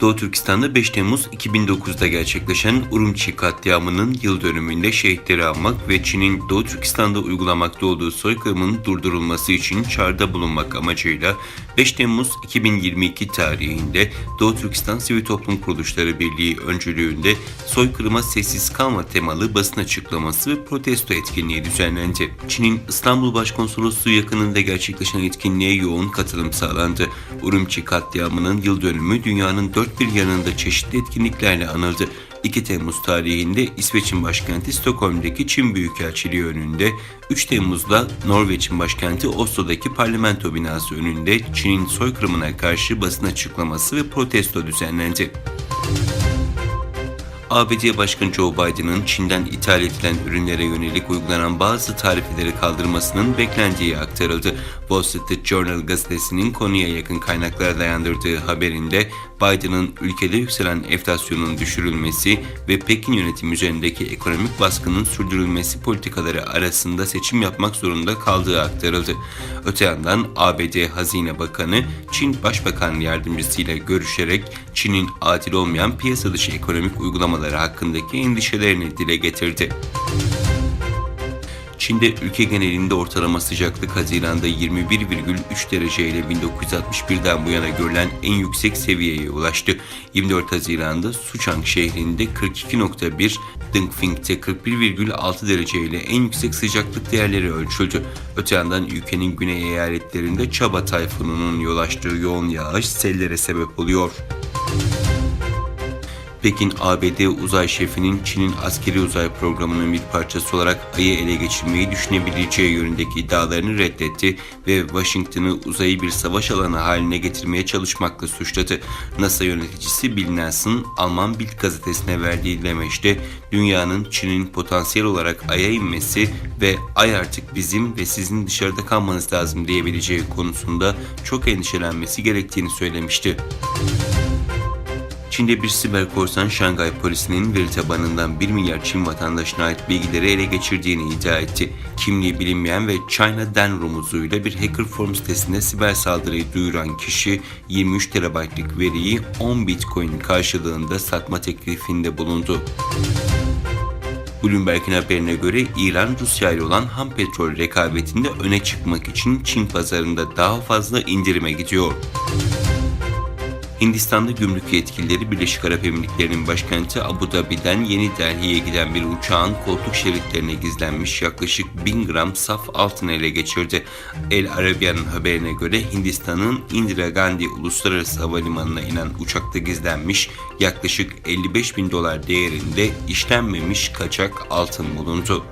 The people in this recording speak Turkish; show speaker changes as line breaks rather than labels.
Doğu Türkistan'da 5 Temmuz 2009'da gerçekleşen Urumçi katliamının yıl dönümünde şehitleri anmak ve Çin'in Doğu Türkistan'da uygulamakta olduğu soykırımın durdurulması için çağrıda bulunmak amacıyla 5 Temmuz 2022 tarihinde Doğu Türkistan Sivil Toplum Kuruluşları Birliği öncülüğünde soykırıma sessiz kalma temalı basın açıklaması ve protesto etkinliği düzenlendi. Çin'in İstanbul Başkonsolosluğu yakınında gerçekleşen etkinliğe yoğun katılım sağlandı. Urumçi katliamının yıl dönümü dünyanın dört bir yanında çeşitli etkinliklerle anıldı. 2 Temmuz tarihinde İsveç'in başkenti Stockholm'daki Çin Büyükelçiliği önünde, 3 Temmuz'da Norveç'in başkenti Oslo'daki parlamento binası önünde Çin'in soykırımına karşı basın açıklaması ve protesto düzenlendi. ABD Başkanı Joe Biden'ın Çin'den ithal edilen ürünlere yönelik uygulanan bazı tarifeleri kaldırmasının beklendiği aktarıldı. Wall Street Journal gazetesinin konuya yakın kaynaklara dayandırdığı haberinde Biden'ın ülkede yükselen enflasyonun düşürülmesi ve Pekin yönetimi üzerindeki ekonomik baskının sürdürülmesi politikaları arasında seçim yapmak zorunda kaldığı aktarıldı. Öte yandan ABD Hazine Bakanı Çin Başbakan Yardımcısıyla görüşerek Çin'in adil olmayan piyasa dışı ekonomik uygulamaları hakkındaki endişelerini dile getirdi. Çin'de ülke genelinde ortalama sıcaklık Haziran'da 21,3 derece ile 1961'den bu yana görülen en yüksek seviyeye ulaştı. 24 Haziran'da Suchang şehrinde 42.1, Dingfing'de 41,6 derece ile en yüksek sıcaklık değerleri ölçüldü. Öte yandan ülkenin güney eyaletlerinde Çaba tayfununun yol açtığı yoğun yağış sellere sebep oluyor. Pekin, ABD uzay şefinin Çin'in askeri uzay programının bir parçası olarak Ay'ı ele geçirmeyi düşünebileceği yönündeki iddialarını reddetti ve Washington'ı uzayı bir savaş alanı haline getirmeye çalışmakla suçladı. NASA yöneticisi Bill Nelson, Alman Bild gazetesine verdiği demeçte dünyanın Çin'in potansiyel olarak Ay'a inmesi ve Ay artık bizim ve sizin dışarıda kalmanız lazım diyebileceği konusunda çok endişelenmesi gerektiğini söylemişti. Çin'de bir siber korsan Şangay polisinin veri tabanından 1 milyar Çin vatandaşına ait bilgileri ele geçirdiğini iddia etti. Kimliği bilinmeyen ve China Den rumuzuyla bir hacker form sitesinde siber saldırıyı duyuran kişi 23 terabaytlık veriyi 10 bitcoin karşılığında satma teklifinde bulundu. Bloomberg'in haberine göre İran Rusya ile olan ham petrol rekabetinde öne çıkmak için Çin pazarında daha fazla indirime gidiyor. Hindistan'da gümrük yetkilileri Birleşik Arap Emirlikleri'nin başkenti Abu Dhabi'den Yeni Delhi'ye giden bir uçağın koltuk şeritlerine gizlenmiş yaklaşık 1000 gram saf altın ele geçirdi. El Arabia'nın haberine göre Hindistan'ın Indira Gandhi Uluslararası Havalimanı'na inen uçakta gizlenmiş yaklaşık 55 bin dolar değerinde işlenmemiş kaçak altın bulundu.